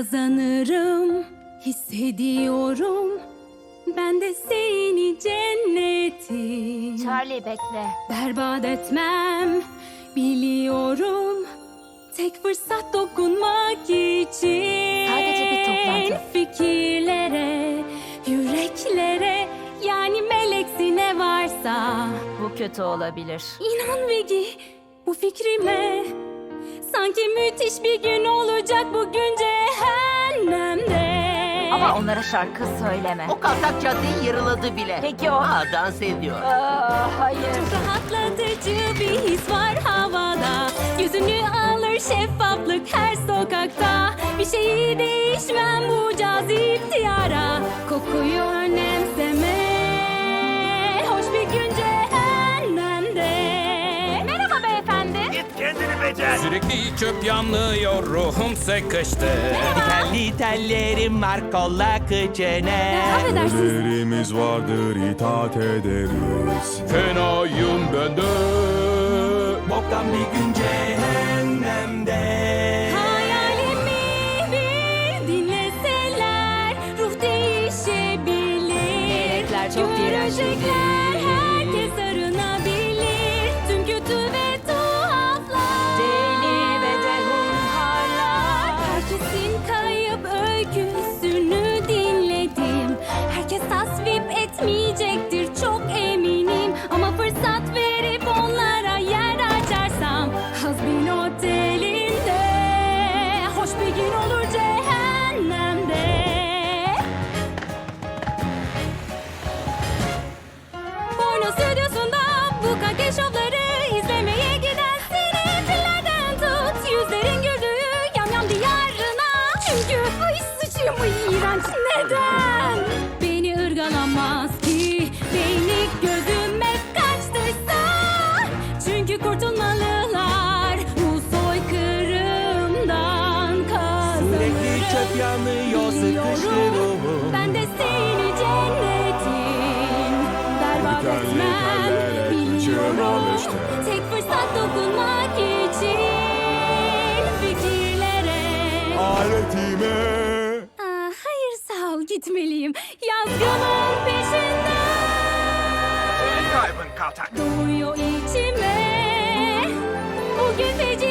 kazanırım hissediyorum ben de seni cenneti Charlie bekle. berbat etmem biliyorum tek fırsat dokunmak için Sadece bir toplantı. fikirlere yüreklere yani meleksi ne varsa Bu kötü olabilir. İnan Vegi bu fikrime Sanki müthiş bir gün olacak bugün cehennemde Ama onlara şarkı söyleme. O kaltak cadde yarıladı bile. Peki o? Aa, dans ediyor. Aa, hayır. Çok rahatlatıcı bir his var havada Yüzünü alır şeffaflık her sokakta Bir şeyi değişmem bu cazip diyara Kokuyu becer. Sürekli çöp yanlıyor ruhum sıkıştı. Telli tellerim var kolla kıçene Affedersiniz. Vardır itaat ederiz. Fenayım ben de Boktan bir gün cehennemde. Hayalimi bir dinleseler ruh değişebilir. Melekler çok dirençli. Çünkü ay sıçayım ay iğrenç. Neden? Beni ırgalamaz ki. Beyni gözüme kaçtıysa. Çünkü kurtulmalılar bu soykırımdan kazanırım Sürekli çöp yanıyor ruhum Ben de seni cennetin Berbat etmem biliyorum. Tek fırsat dokunmak için Fatime. Aa, hayır sağ ol gitmeliyim. Yazgının peşinden. Kaybın kaltak. Doğuyor içime. Bugün feci